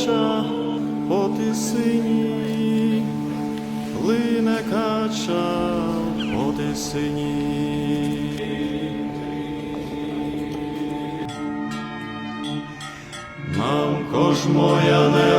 кача по тисині, плине кача по тисині. Мамко ж моя не